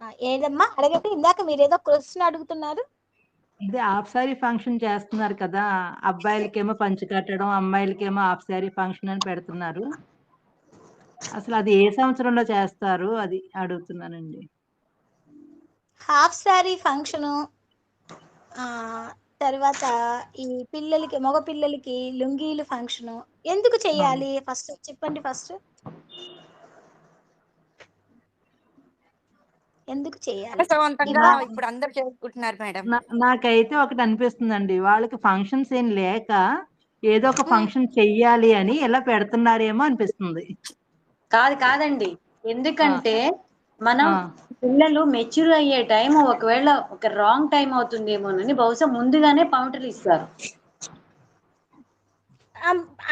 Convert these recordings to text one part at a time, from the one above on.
ఆ, ఏదమ్మా? అడగండి. ఇందాక మీరు ఏదో క్వశ్చన్ అడుగుతున్నారు. ఇది హాఫ్ సారీ ఫంక్షన్ చేస్తున్నారు కదా. అబ్బాయిలకేమో పంచి కట్టడం అమ్మాయిలకేమో హాఫ్ సారీ ఫంక్షన్ అని పెడుతున్నారు. అసలు అది ఏ సంవత్సరంలో చేస్తారు? అది అడుగుతున్నానండి. హాఫ్ సారీ ఫంక్షను తర్వాత ఈ పిల్లలకి మగ పిల్లలకి లుంగీలు ఫంక్షను ఎందుకు చేయాలి? ఫస్ట్ చెప్పండి ఫస్ట్. ఎందుకు చేయాలి? ఇప్పుడు అందరు చేసుకుంటున్నారు మేడం. నాకైతే ఒకటి అనిపిస్తుందండి. వాళ్ళకి ఫంక్షన్స్ ఏం లేక ఏదో ఒక ఫంక్షన్ చెయ్యాలి అని ఇలా పెడుతున్నారేమో అనిపిస్తుంది. కాదు కాదండి. ఎందుకంటే మనం. పిల్లలు మెచ్యూర్ అయ్యే టైం ఒకవేళ ఒక రాంగ్ టైం అవుతుందేమోనని బహుశా ముందుగానే పౌంటర్లు ఇస్తారు.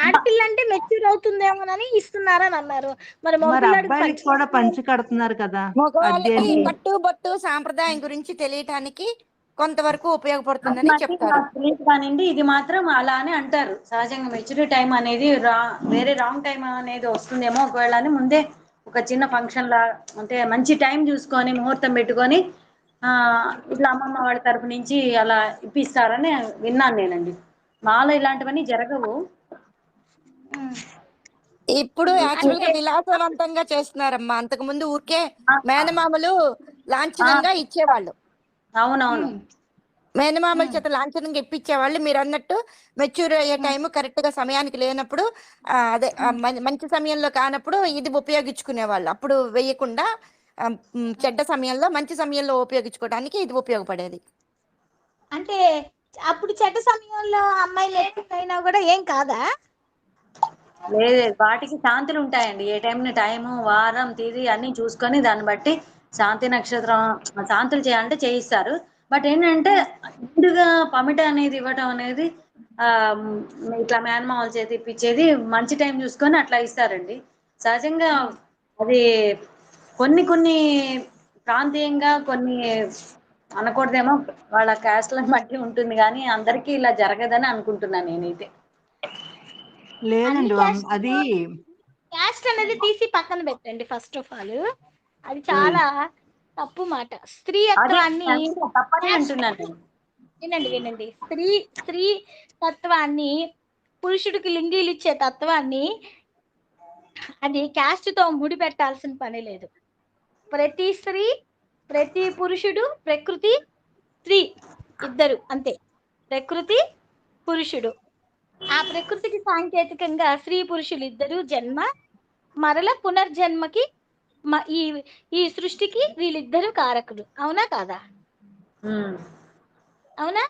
ఆడపిల్ల అంటే మెచ్యూర్ అవుతుందేమోనని ఇస్తున్నారని అన్నారు. మరి అబ్బాయిలకి కూడా పంచి కడుతున్నారు కదా మగవాళ్ళకి అదేంటి? పట్టు బొట్టు సాంప్రదాయం గురించి తెలియటానికి కొంతవరకు ఉపయోగపడుతుందని చెప్తారు. కానివ్వండి ఇది మాత్రం అలానే అంటారు. సహజంగా మెచ్యూరిటీ టైం అనేది రా వేరే రాంగ్ టైం అనేది వస్తుందేమో ఒకవేళ అని ముందే ఒక చిన్న ఫంక్షన్ లా అంటే మంచి టైం చూసుకొని ముహూర్తం పెట్టుకొని ఆ ఇట్లా అమ్మమ్మ వాళ్ళ తరపు నుంచి అలా ఇప్పిస్తారని విన్నాను నేనండి. మాలో ఇలాంటివన్నీ జరగవు. ఇప్పుడు యాక్చువల్గా విలాసవంతంగా చేస్తున్నారమ్మా. అంతకు ముందు ఊరికే మేనమామలు లాంఛనంగా ఇచ్చేవాళ్ళు. అవునవును. మేనమామల చేత లాంఛనంగా ఇప్పించేవాళ్ళు మీరు అన్నట్టు మెచ్యూర్ అయ్యే టైం కరెక్ట్గా సమయానికి లేనప్పుడు అదే మంచి సమయంలో కానప్పుడు ఇది ఉపయోగించుకునేవాళ్ళు. అప్పుడు వేయకుండా చెడ్డ సమయంలో మంచి సమయంలో ఉపయోగించుకోవడానికి ఇది ఉపయోగపడేది. అంటే అప్పుడు చెడ్డ సమయంలో అమ్మాయిలు ఎత్తుకైనా కూడా ఏం కాదా? లేదు వాటికి శాంతులు ఉంటాయండి. ఏ టైం టైము వారం తేదీ అన్ని చూసుకొని దాన్ని బట్టి శాంతి నక్షత్రం శాంతులు చేయాలంటే చేయిస్తారు. బట్ ఏంటంటే ముందుగా పమిట అనేది ఇవ్వటం అనేది ఆ ఇట్లా మేనమామల చేతి ఇప్పించేది మంచి టైం చూసుకొని అట్లా ఇస్తారండి. సహజంగా అది కొన్ని కొన్ని ప్రాంతీయంగా కొన్ని అనకూడదేమో వాళ్ళ క్యాస్ట్లను బట్టి ఉంటుంది కానీ అందరికీ ఇలా జరగదని అనుకుంటున్నాను నేనైతే. లేదండి అది క్యాస్ట్ అనేది తీసి పక్కన పెట్టండి ఫస్ట్ ఆఫ్ ఆల్ అది చాలా తప్పు మాట. అది స్త్రీత్వాన్ని తప్పని అంటున్నాను. నేను. వినండి వినండి. స్త్రీ స్త్రీ తత్వాన్ని పురుషుడికి లింగీలు ఇచ్చే తత్వాన్ని అది caste తో ముడి పెట్టాల్సిన పని లేదు. ప్రతి స్త్రీ ప్రతి పురుషుడు ప్రకృతి స్త్రీ ఇద్దరు అంతే. ప్రకృతి పురుషుడు. ఆ ప్రకృతికి సాంకేతికంగా స్త్రీ పురుషులు ఇద్దరు జన్మ మరల పునర్జన్మకి ఈ ఈ సృష్టికి వీళ్ళిద్దరు కారకులు. అవునా కాదా? అవునా?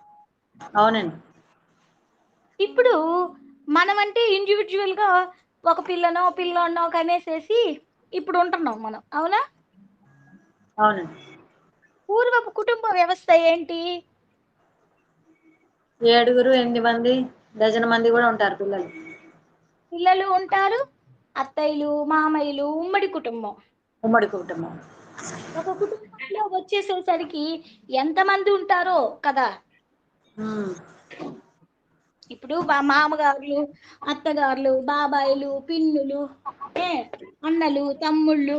అవునండి. ఇప్పుడు మనం అంటే ఇండివిజువల్గా ఒక పిల్లనో పిల్లోనో కనేసేసి ఇప్పుడు ఉంటున్నాం మనం. అవునా? అవునండి. పూర్వపు కుటుంబ వ్యవస్థ ఏంటి? ఏడుగురు ఎనిమిది మంది. డజన్ మంది కూడా ఉంటారు పిల్లలు. పిల్లలు ఉంటారు అత్తయ్యలు మామయ్యలు ఉమ్మడి కుటుంబం. ఉమ్మడి కుటుంబం. ఒక కుటుంబంలో వచ్చేసేసరికి ఎంతమంది ఉంటారో కదా. ఇప్పుడు మా మామగారులు అత్తగారులు బాబాయిలు పిన్నులు ఏ అన్నలు తమ్ముళ్ళు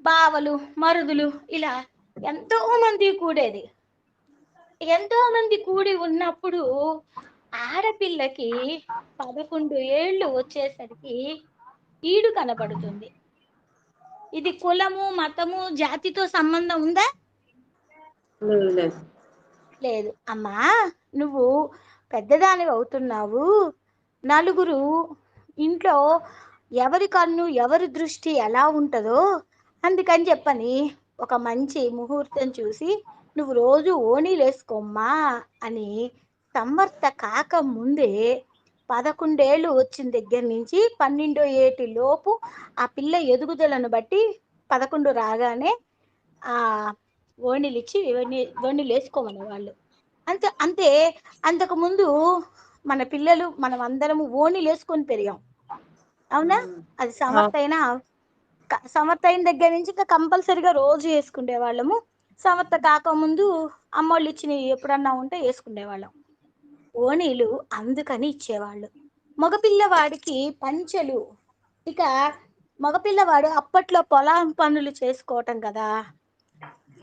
బావలు మరుదులు ఇలా ఎంతో మంది కూడేది. ఎంతో మంది కూడి ఉన్నప్పుడు ఆడపిల్లకి పదకొండు ఏళ్ళు వచ్చేసరికి ఈడు కనబడుతుంది. ఇది కులము మతము జాతితో సంబంధం ఉందా? లేదు అమ్మా నువ్వు పెద్దదానివి అవుతున్నావు. నలుగురు ఇంట్లో ఎవరి కన్ను ఎవరి దృష్టి ఎలా ఉంటుందో అందుకని చెప్పని ఒక మంచి ముహూర్తం చూసి నువ్వు రోజు ఓణీలు వేసుకోమ్మా అని సంవర్త కాక ముందే పదకొండేళ్ళు వచ్చిన దగ్గర నుంచి పన్నెండో ఏటి లోపు ఆ పిల్ల ఎదుగుదలను బట్టి పదకొండు రాగానే ఆ ఓణీలు ఇచ్చి ఓణి ఓణీలు వేసుకోమని వాళ్ళు. అంతే అంతే అంతకు ముందు మన పిల్లలు మనం అందరము ఓణీలు వేసుకొని పెరిగాం. అవునా? అది సమర్థ అయినా క- సమర్థ అయిన దగ్గర నుంచి ఇంకా కంపల్సరిగా రోజు వేసుకునే వాళ్ళము సమర్థ కాకముందు అమ్మోళ్ళు ఇచ్చినవి ఎప్పుడన్నా ఉంటే వేసుకునేవాళ్ళం ఓణీలు అందుకని ఇచ్చేవాళ్ళు. మగపిల్లవాడికి పంచెలు ఇక మగపిల్లవాడు అప్పట్లో పొలం పనులు చేసుకోవటం కదా.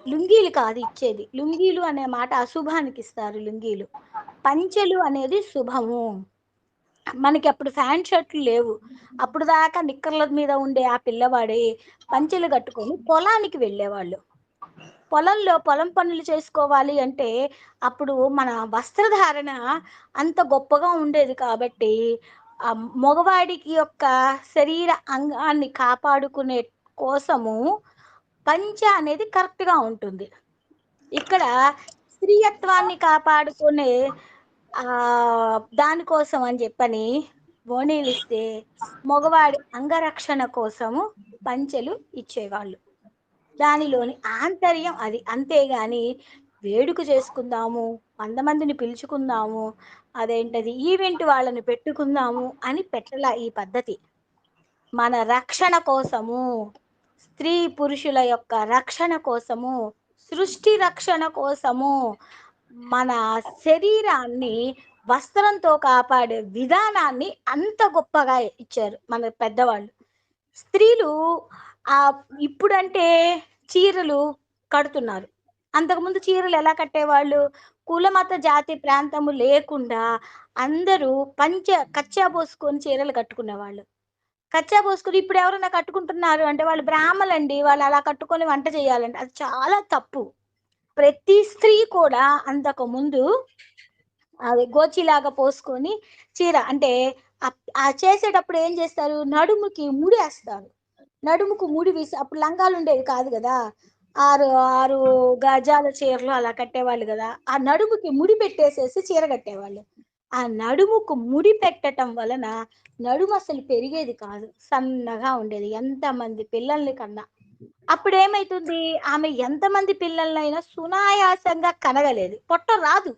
లుంగీలు కాదు ఇచ్చేది. లుంగీలు అనే మాట అశుభానికి ఇస్తారు లుంగీలు. పంచెలు అనేది శుభము. మనకి అప్పుడు ఫ్యాంట్ షర్ట్లు లేవు. అప్పుడు దాకా నిక్కర్ల మీద ఉండే ఆ పిల్లవాడి పంచెలు కట్టుకొని పొలానికి వెళ్ళేవాళ్ళు. పొలంలో పొలం పనులు చేసుకోవాలి అంటే అప్పుడు మన వస్త్రధారణ అంత గొప్పగా ఉండేది కాబట్టి ఆ మగవాడికి యొక్క శరీర అంగాన్ని కాపాడుకునే కోసము పంచ అనేది కరెక్ట్గా ఉంటుంది. ఇక్కడ స్త్రీయత్వాన్ని కాపాడుకునే దానికోసం అని చెప్పని ఓణీలు ఇస్తే మగవాడి అంగరక్షణ కోసము పంచెలు ఇచ్చేవాళ్ళు. దానిలోని ఆంతర్యం అది. అంతేగాని వేడుక చేసుకుందాము వంద మందిని పిలుచుకుందాము అదేంటది ఈవెంట్ వాళ్ళని పెట్టుకుందాము అని పెట్టల ఈ పద్ధతి. మన రక్షణ కోసము స్త్రీ పురుషుల యొక్క రక్షణ కోసము సృష్టి రక్షణ కోసము మన శరీరాన్ని వస్త్రంతో కాపాడే విధానాన్ని అంత గొప్పగా ఇచ్చారు మన పెద్దవాళ్ళు. స్త్రీలు ఆ ఇప్పుడంటే చీరలు కడుతున్నారు. అంతకుముందు చీరలు ఎలా కట్టేవాళ్ళు? కులమత జాతి ప్రాంతము లేకుండా అందరూ పంచ కచ్చా పోసుకొని చీరలు కట్టుకునేవాళ్ళు. కచ్చా పోసుకొని ఇప్పుడు ఎవరైనా కట్టుకుంటున్నారు అంటే వాళ్ళు బ్రాహ్మలండి వాళ్ళు అలా కట్టుకొని వంట చేయాలండి అది చాలా తప్పు. ప్రతి స్త్రీ కూడా అంతకు ముందు అది గోచిలాగా పోసుకొని చీర అంటే ఆ- ఆ చేసేటప్పుడు ఏం చేస్తారు? నడుముకి ముడి వేస్తారు నడుముకు ముడి వేసి అప్పుడు లంగాలు ఉండేవి కాదు కదా. ఆరు ఆరు గజాల చీరలు అలా కట్టేవాళ్ళు కదా. ఆ నడుముకి ముడి పెట్టేసేసి చీర కట్టేవాళ్ళు. ఆ నడుముకు ముడి పెట్టడం వలన నడుము అసలు పెరిగేది కాదు. సన్నగా ఉండేది. ఎంతమంది పిల్లల్ని కన్నా. అప్పుడు ఏమైతుంది ఆమె ఎంతమంది పిల్లలైనా సునాయాసంగా కనగలేదు. పొట్ట రాదు.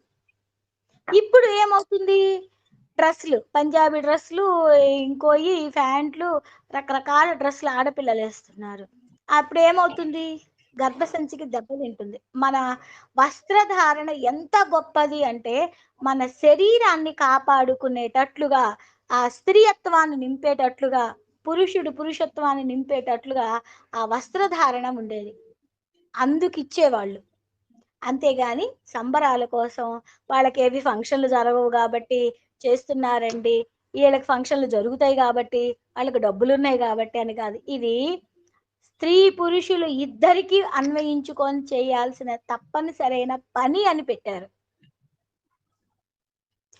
ఇప్పుడు ఏమవుతుంది? డ్రెస్సులు పంజాబీ డ్రెస్సులు ఇంకోయి ప్యాంట్లు రకరకాల డ్రెస్సులు ఆడపిల్లలు వేస్తున్నారు. అప్పుడు ఏమవుతుంది గర్భసంచికి దెబ్బ తింటుంది. మన వస్త్రధారణ ఎంత గొప్పది అంటే మన శరీరాన్ని కాపాడుకునేటట్లుగా ఆ స్త్రీయత్వాన్ని నింపేటట్లుగా పురుషుడు పురుషత్వాన్ని నింపేటట్లుగా ఆ వస్త్రధారణ ఉండేది. అందుకు ఇచ్చేవాళ్ళు అంతేగాని సంబరాల కోసం వాళ్ళకి ఏవి ఫంక్షన్లు జరగవు కాబట్టి చేస్తున్నారండి. వీళ్ళకి ఫంక్షన్లు జరుగుతాయి కాబట్టి వాళ్ళకి డబ్బులు ఉన్నాయి కాబట్టి అని కాదు. ఇది స్త్రీ పురుషులు ఇద్దరికి అన్వయించుకొని చేయాల్సిన తప్పనిసరైన పని అని పెట్టారు.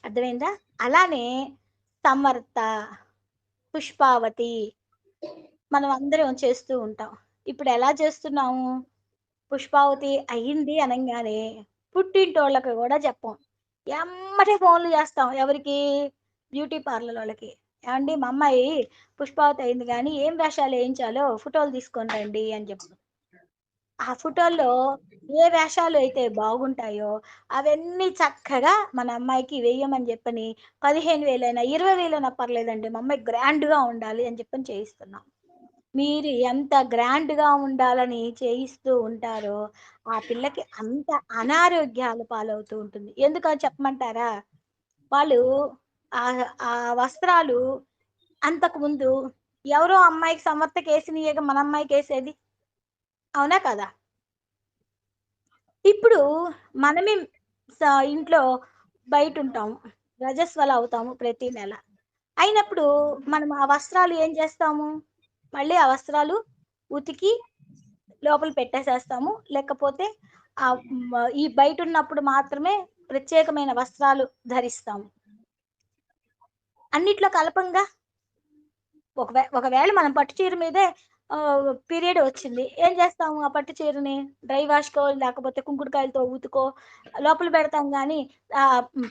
అర్థమైందా? అలానే సమర్థ పుష్పావతి మనం అందరం చేస్తూ ఉంటాం. ఇప్పుడు ఎలా చేస్తున్నాము? పుష్పావతి అయ్యింది అనగానే పుట్టింటోళ్ళకి కూడా చెప్పం. ఎమ్మటే ఫోన్లు చేస్తాం ఎవరికి? బ్యూటీ పార్లర్ వాళ్ళకి. ఏమండి మా అమ్మాయి పుష్పావతి అయింది కానీ ఏం వేషాలు వేయించాలో ఫోటోలు తీసుకొని రండి అని చెప్పి. ఆ ఫోటోల్లో ఏ వేషాలు అయితే బాగుంటాయో అవన్నీ చక్కగా మన అమ్మాయికి వేయమని చెప్పని పదిహేను వేలైనా ఇరవై వేలైనా పర్లేదండి మా అమ్మాయి గ్రాండ్గా ఉండాలి అని చెప్పని చేయిస్తున్నాం. మీరు ఎంత గ్రాండ్గా ఉండాలని చేయిస్తూ ఉంటారో ఆ పిల్లకి అంత అనారోగ్యాలు పాలవుతూ ఉంటుంది. ఎందుకని చెప్పమంటారా? వాళ్ళు ఆ ఆ వస్త్రాలు అంతకు ముందు ఎవరో అమ్మాయికి సమర్థకి వేసినయ్యేగా మన అమ్మాయికి వేసేది అవునా కదా? ఇప్పుడు మనమే స- ఇంట్లో బయట ఉంటాము రజస్వలు అవుతాము ప్రతి నెల. అయినప్పుడు మనం ఆ వస్త్రాలు ఏం చేస్తాము? మళ్ళీ ఆ వస్త్రాలు ఉతికి లోపల పెట్టేసేస్తాము. లేకపోతే ఆ ఈ బయట ఉన్నప్పుడు మాత్రమే ప్రత్యేకమైన వస్త్రాలు ధరిస్తాము. అన్నిట్లో కలపంగా ఒకవే ఒకవేళ మనం పట్టు చీర మీదే పీరియడ్ వచ్చింది ఏం చేస్తాము ఆ పట్టు చీరని? డ్రై వాష్కో లేకపోతే కుంకుడుకాయలతో ఉతుకో లోపల పెడతాం కానీ ఆ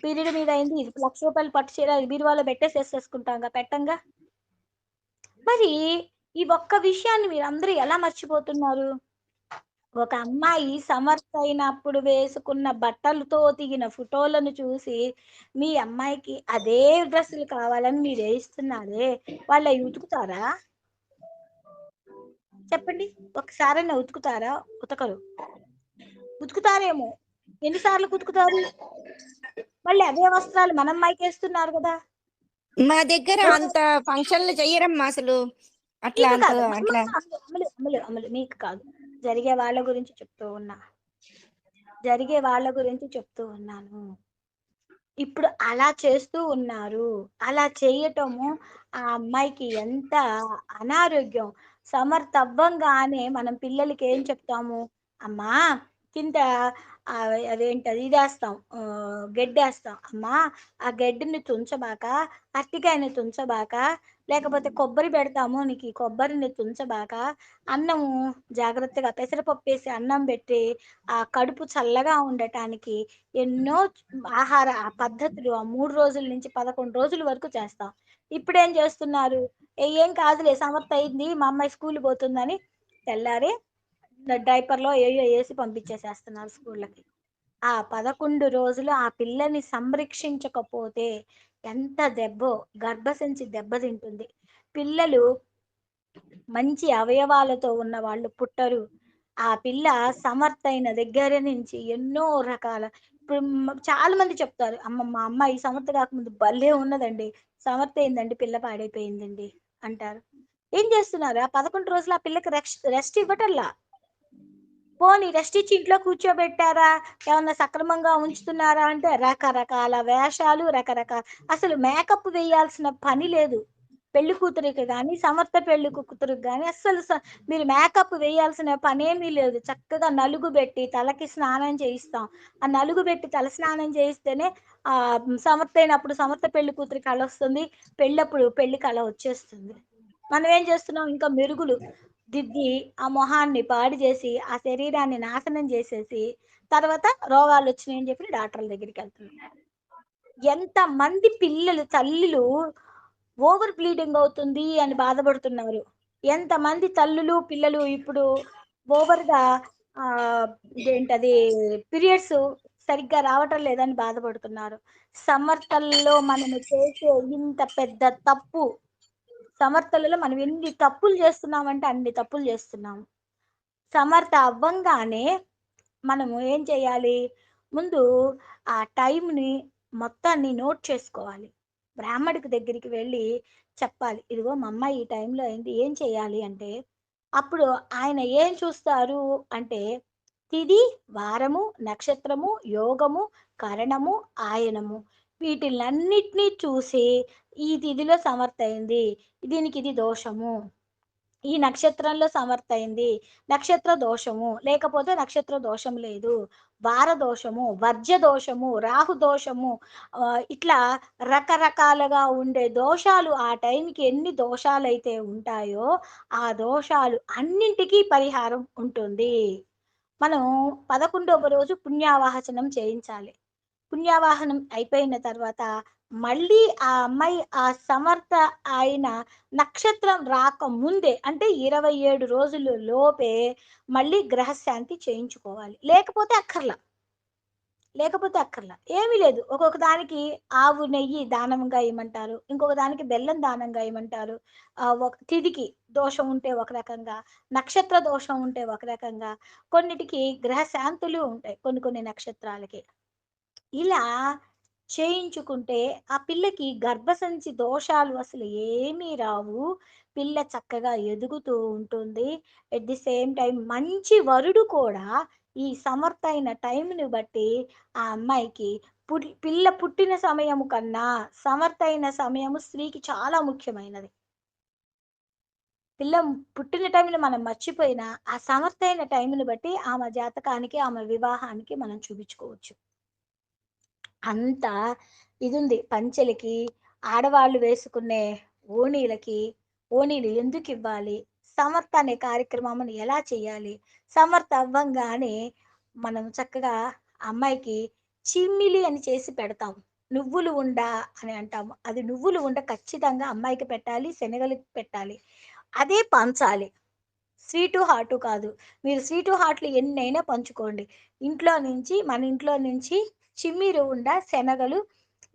పీరియడ్ మీద అయింది ఇది లక్ష రూపాయలు పట్టు చీర ఇది బీరువాలో పెట్టేసేసుకుంటాంగా పెట్టంగా? మరి ఈ ఒక్క విషయాన్ని మీరు అందరూ ఎలా మర్చిపోతున్నారు? ఒక అమ్మాయి సమర్థ అయినప్పుడు వేసుకున్న బట్టలతో దిగిన ఫోటోలను చూసి మీ అమ్మాయికి అదే డ్రెస్సులు కావాలని మీరు వేయిస్తున్నారే వాళ్ళు అవి ఉతుకుతారా? చెప్పండి ఒకసారైనా ఉతుకుతారా? ఉతకరు. ఉతుకుతారేమో. ఎన్నిసార్లు ఉతుకుతారు? మళ్ళీ అదే వస్త్రాలు మన అమ్మాయికి వేస్తున్నారు కదా. మా దగ్గర అంత ఫంక్షన్లు చెయ్యరమ్మా అసలు. అట్లా అమలు అమలు అమలు అమలు. మీకు కాదు. జరిగే వాళ్ళ గురించి చెప్తూ ఉన్నా. జరిగే వాళ్ళ గురించి చెప్తూ ఉన్నాను. ఇప్పుడు అలా చేస్తూ ఉన్నారు. అలా చేయటము ఆ అమ్మాయికి ఎంత అనారోగ్యం. సమర్థవ్వంగానే మనం పిల్లలకి ఏం చెప్తాము? అమ్మా కింద అదేంటది? ఇదేస్తాం. గడ్డేస్తాం. అమ్మా ఆ గడ్డిని తుంచబాక అరటికాయని తుంచబాక లేకపోతే కొబ్బరి పెడతాము నీకు ఈ కొబ్బరిని తుంచబాక అన్నము జాగ్రత్తగా పెసరపప్పు వేసి అన్నం పెట్టి ఆ కడుపు చల్లగా ఉండటానికి ఎన్నో ఆహార ఆ పద్ధతులు ఆ మూడు రోజుల నుంచి పదకొండు రోజుల వరకు చేస్తాం. ఇప్పుడు ఏం చేస్తున్నారు? "ఏ, ఏం కాదులే సమర్థ అయింది మా అమ్మాయి స్కూల్ పోతుందని తెల్లారి డైపర్లో ఏయో వేసి పంపించేసేస్తున్నారు స్కూళ్ళకి. ఆ పదకొండు రోజులు ఆ పిల్లని సంరక్షించకపోతే ఎంత దెబ్బో గర్భసంచి దెబ్బతింటుంది పిల్లలు మంచి అవయవాలతో ఉన్న వాళ్ళు పుట్టరు. ఆ పిల్ల సమర్థైన దగ్గర నుంచి ఎన్నో రకాల ఇప్పుడు చాలా మంది చెప్తారు అమ్మ మా అమ్మాయి సమర్థ కాకముందు భలే ఉన్నదండి సమర్థ అయిందండి పిల్ల పాడైపోయిందండి అంటారు. ఏం చేస్తున్నారు? ఆ పదకొండు రోజులు ఆ పిల్లకి రెస్ట్ రెస్ట్ ఇవ్వటల్లా? పోనీ రెస్ట్ ఇచ్చి ఇంట్లో కూర్చోబెట్టారా? ఏమన్నా సక్రమంగా ఉంచుతున్నారా అంటే రకరకాల వేషాలు రకరకాల అసలు మేకప్ వేయాల్సిన పని లేదు. పెళ్ళి కూతురికి కానీ సమర్థ పెళ్ళి కూతురికి కానీ అస్సలు మీరు మేకప్ వేయాల్సిన పనేమీ లేదు. చక్కగా నలుగు పెట్టి తలకి స్నానం చేయిస్తాం. ఆ నలుగు పెట్టి తల స్నానం చేయిస్తేనే ఆ సమర్థ అయినప్పుడు సమర్థ పెళ్ళి కూతురి కళ వస్తుంది. పెళ్ళప్పుడు పెళ్ళి కళ వచ్చేస్తుంది. మనం ఏం చేస్తున్నాం? ఇంకా మెరుగులు. దిద్ది ఆ మొహాన్ని పాడు చేసి ఆ శరీరాన్ని నాశనం చేసేసి తర్వాత రోగాలు వచ్చినాయని చెప్పి డాక్టర్ల దగ్గరికి వెళ్తున్నారు. ఎంత మంది పిల్లలు తల్లులు ఓవర్ బ్లీడింగ్ అవుతుంది అని బాధపడుతున్నారు. ఎంతమంది తల్లులు పిల్లలు ఇప్పుడు ఓవర్గా ఆ ఇదేంటది పీరియడ్స్ సరిగ్గా రావటం లేదని బాధపడుతున్నారు. సమర్థల్లో మనము చేసే ఇంత పెద్ద తప్పు సమర్థలలో మనం ఎన్ని తప్పులు చేస్తున్నామంటే అన్ని తప్పులు చేస్తున్నాము సమర్థ అవ్వంగానే మనము ఏం చేయాలి? ముందు ఆ టైంని మొత్తాన్ని నోట్ చేసుకోవాలి. బ్రాహ్మడికి దగ్గరికి వెళ్ళి చెప్పాలి ఇదిగో మా అమ్మాయి ఈ టైంలో అయింది ఏం చేయాలి? అంటే అప్పుడు ఆయన ఏం చూస్తారు అంటే తిది వారము నక్షత్రము యోగము కరణము ఆయనము. వీటిలన్నిటినీ చూసి ఈ తిథిలో సమర్థ అయింది దీనికి ఇది దోషము. ఈ నక్షత్రంలో సమర్థ అయింది నక్షత్ర దోషము లేకపోతే నక్షత్ర దోషం లేదు. వార దోషము వర్జ దోషము రాహు దోషము ఇట్లా రకరకాలుగా ఉండే దోషాలు ఆ టైంకి ఎన్ని దోషాలు అయితే ఉంటాయో ఆ దోషాలు అన్నింటికీ పరిహారం ఉంటుంది. మనం పదకొండవ రోజు పుణ్యావాహచనం చేయించాలి. పుణ్యావాహనం అయిపోయిన తర్వాత మళ్ళీ ఆ అమ్మాయి ఆ సమర్థ అయిన నక్షత్రం రాక ముందే అంటే ఇరవై ఏడు రోజులు లోపే మళ్ళీ గ్రహశాంతి చేయించుకోవాలి. లేకపోతే అక్కర్లా. లేకపోతే అక్కర్లా. ఏమీ లేదు. ఒక్కొక్క దానికి ఆవు నెయ్యి దానంగా ఇవ్వమంటారు ఇంకొక దానికి బెల్లం దానంగా ఇవ్వమంటారు ఒక తిదికి దోషం ఉంటే ఒక రకంగా నక్షత్ర దోషం ఉంటే ఒక రకంగా కొన్నిటికి గ్రహశాంతులు ఉంటాయి. కొన్ని కొన్ని నక్షత్రాలకి. ఇలా చేయించుకుంటే ఆ పిల్లకి గర్భసంచి దోషాలు అసలు ఏమీ రావు. పిల్ల చక్కగా ఎదుగుతూ ఉంటుంది. ఎట్ ది సేమ్ టైం మంచి వరుడు కూడా ఈ సమర్థ అయిన టైంని బట్టి ఆ అమ్మాయికి పుట్ పిల్ల పుట్టిన సమయము కన్నా సమర్థ అయిన సమయము స్త్రీకి చాలా ముఖ్యమైనది. పిల్ల పుట్టిన టైంలో మనం మర్చిపోయినా ఆ సమర్థ అయిన టైంని బట్టి ఆమె జాతకానికి ఆమె వివాహానికి మనం చూపించుకోవచ్చు. అంత ఇది ఉంది పంచెలకి ఆడవాళ్ళు వేసుకునే ఓణీలకి ఓణీలు ఎందుకు ఇవ్వాలి? సమర్థ అనే కార్యక్రమం ఎలా చేయాలి? సమర్థ అవ్వంగానే మనం చక్కగా అమ్మాయికి చిమ్మిలి అని చేసి పెడతాం. నువ్వులు ఉండ అని అంటాము అది నువ్వులు ఉండ ఖచ్చితంగా అమ్మాయికి పెట్టాలి శనగలకి పెట్టాలి. అదే పంచాలి. స్వీటు హాటు కాదు. మీరు స్వీటు హాట్లు ఎన్నైనా పంచుకోండి. ఇంట్లో నుంచి మన ఇంట్లో నుంచి చిమ్మిరి ఉండ శనగలు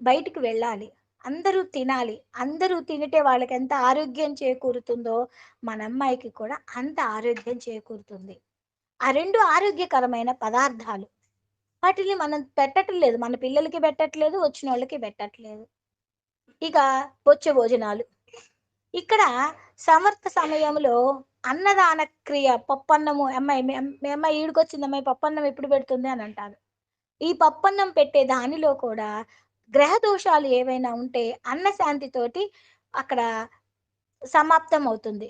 బయటికి వెళ్ళాలి. అందరూ తినాలి. అందరూ తినటే వాళ్ళకి ఎంత ఆరోగ్యం చేకూరుతుందో మన అమ్మాయికి కూడా అంత ఆరోగ్యం చేకూరుతుంది. ఆ రెండు ఆరోగ్యకరమైన పదార్థాలు. వాటిని మనం పెట్టట్లేదు. మన పిల్లలకి పెట్టట్లేదు వచ్చిన వాళ్ళకి పెట్టట్లేదు. ఇక బొచ్చ భోజనాలు. ఇక్కడ సమర్థ సమయంలో అన్నదాన క్రియ పప్పన్నము అమ్మాయి మీ అమ్మాయి ఈడుకొచ్చింది అమ్మాయి పప్పన్నం ఎప్పుడు పెడుతుంది అని అంటారు. ఈ పప్పన్నం పెట్టే దానిలో కూడా గ్రహ దోషాలు ఏవైనా ఉంటే అన్న శాంతితోటి అక్కడ సమాప్తం అవుతుంది.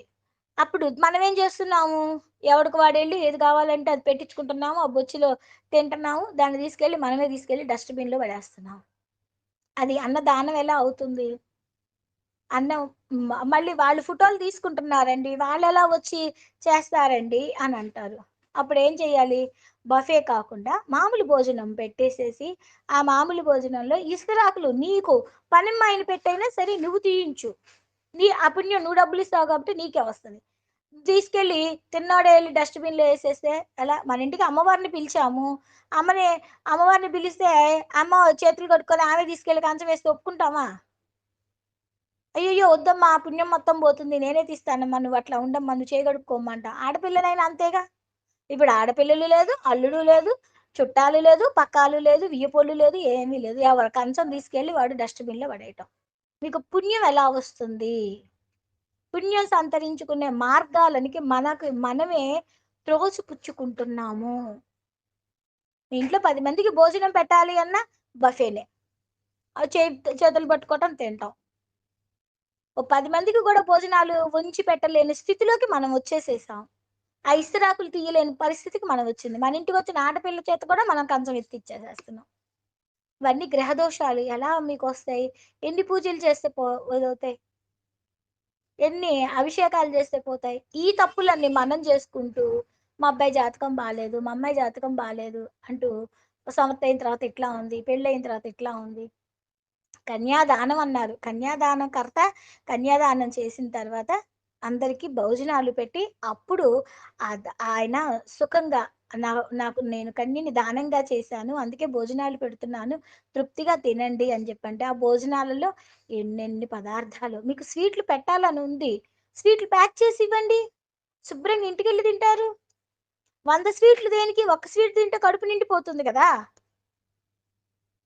అప్పుడు మనం ఏం చేస్తున్నాము? ఎవడికి వాడు వెళ్ళి ఏది కావాలంటే అది పెట్టించుకుంటున్నాము ఆ బొచ్చులో తింటున్నాము దాన్ని తీసుకెళ్ళి మనమే తీసుకెళ్ళి డస్ట్బిన్లో పడేస్తున్నాము. అది అన్నదానం ఎలా అవుతుంది? అన్నం మళ్ళీ వాళ్ళు ఫోటోలు తీసుకుంటున్నారండి వాళ్ళు ఎలా వచ్చి చేస్తారండి అని అంటారు. అప్పుడు ఏం చేయాలి బఫే కాకుండా మామూలు భోజనం పెట్టేసేసి ఆ మామూలు భోజనంలో ఇసుకరాకులు నీకు పనిమ్మాయిని పెట్టైనా సరే నువ్వు తీయించు. నీ ఆ పుణ్యం నువ్వు డబ్బులు ఇస్తావు కాబట్టి నీకే వస్తుంది. తీసుకెళ్ళి తిన్నాడే వెళ్ళి డస్ట్బిన్లో వేసేస్తే ఎలా? మన ఇంటికి అమ్మవారిని పిలిచాము. అమ్మని అమ్మవారిని పిలిస్తే అమ్మ చేతులు కట్టుకొని ఆమె తీసుకెళ్ళి కంచం వేస్తే ఒప్పుకుంటామా? అయ్యయ్యో వద్దమ్మా ఆ పుణ్యం మొత్తం పోతుంది. నేనే తీస్తానమ్మా నువ్వు అట్లా ఉండమ్మా నువ్వు చేయగడుక్కోమంట ఆడపిల్లనైనా అంతేగా? ఇప్పుడు ఆడపిల్లలు లేదు అల్లుడు లేదు చుట్టాలు లేదు పక్కాలు లేదు వియ్యపొల్లు లేదు ఏమీ లేదు. ఎవరి కంచం తీసుకెళ్ళి వాడు డస్ట్బిన్లో పడేయటం. మీకు పుణ్యం ఎలా వస్తుంది? పుణ్యం సంతరించుకునే మార్గాలనికి మనకు మనమే త్రోసిపుచ్చుకుంటున్నాము మీ ఇంట్లో పది మందికి భోజనం పెట్టాలి అన్న బఫేనే. ఆ చే చేతులు పట్టుకోవటం తింటాం. ఓ పది మందికి కూడా భోజనాలు ఉంచి పెట్టలేని స్థితిలోకి మనం వచ్చేసేసాం. ఆ ఇస్తరాకులు తీయలేని పరిస్థితికి మనం వచ్చింది. మన ఇంటికి వచ్చిన ఆడపిల్ల చేత కూడా మనం కంచం ఎత్తిచ్చేసేస్తున్నాం ఇవన్నీ గ్రహదోషాలు ఎలా మీకు వస్తాయి? ఎన్ని పూజలు చేస్తే పో వదులుతాయి ఎన్ని అభిషేకాలు చేస్తే పోతాయి? ఈ తప్పులన్నీ మనం చేసుకుంటూ మా అబ్బాయి జాతకం బాగాలేదు మా అమ్మాయి జాతకం బాగాలేదు అంటూ సంవత్సరం అయిన తర్వాత ఇట్లా ఉంది? పెళ్ళి అయిన తర్వాత ఇట్లా ఉంది? కన్యాదానం అన్నారు. కన్యాదానం కర్త కన్యాదానం చేసిన తర్వాత అందరికీ భోజనాలు పెట్టి అప్పుడు ఆయన సుఖంగా నా నాకు నేను కన్నీని దానంగా చేశాను అందుకే భోజనాలు పెడుతున్నాను తృప్తిగా తినండి అని చెప్పంటే ఆ భోజనాలలో ఎన్నెన్ని పదార్థాలు మీకు స్వీట్లు పెట్టాలని ఉంది స్వీట్లు ప్యాక్ చేసి ఇవ్వండి శుభ్రంగా ఇంటికి వెళ్ళి తింటారు. వంద స్వీట్లు దేనికి ఒక స్వీట్ తింటే కడుపు నిండిపోతుంది కదా?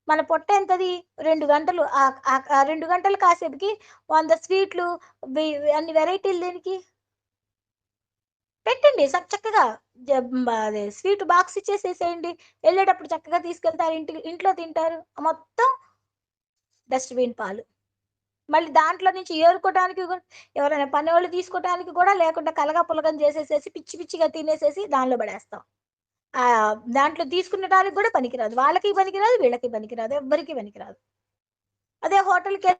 మన పొట్ట ఎంతది? రెండు గంటలు. ఆ- రెండు గంటలు కాసేపుకి వంద స్వీట్లు అన్ని వెరైటీలు దేనికి? పెట్టండి చక్క- చక్కగా. అదే స్వీట్ బాక్స్ ఇచ్చేసేసేయండి. వెళ్ళేటప్పుడు చక్కగా తీసుకెళ్తారు. ఇంటి ఇంట్లో తింటారు. మొత్తం డస్ట్బిన్ పాలు. మళ్ళీ దాంట్లో నుంచి ఏరుకోవడానికి కూడా ఎవరైనా పని వాళ్ళు తీసుకోవడానికి కూడా లేకుండా కలగా పులగం చేసేసేసి పిచ్చి పిచ్చిగా తినేసేసి దానిలో పడేస్తాం. దాంట్లో తీసుకునడానికి కూడా పనికిరాదు. వాళ్ళకి పనికిరాదు వీళ్ళకి పనికిరాదు ఎవ్వరికి పనికిరాదు. అదే హోటల్కి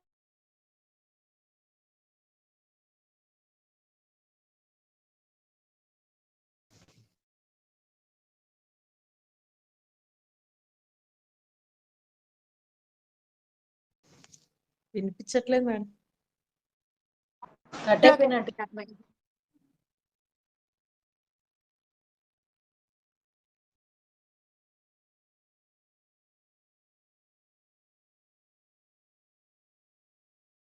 వినిపించట్లేదు మేడం. కట్ అయిపోయినట్టు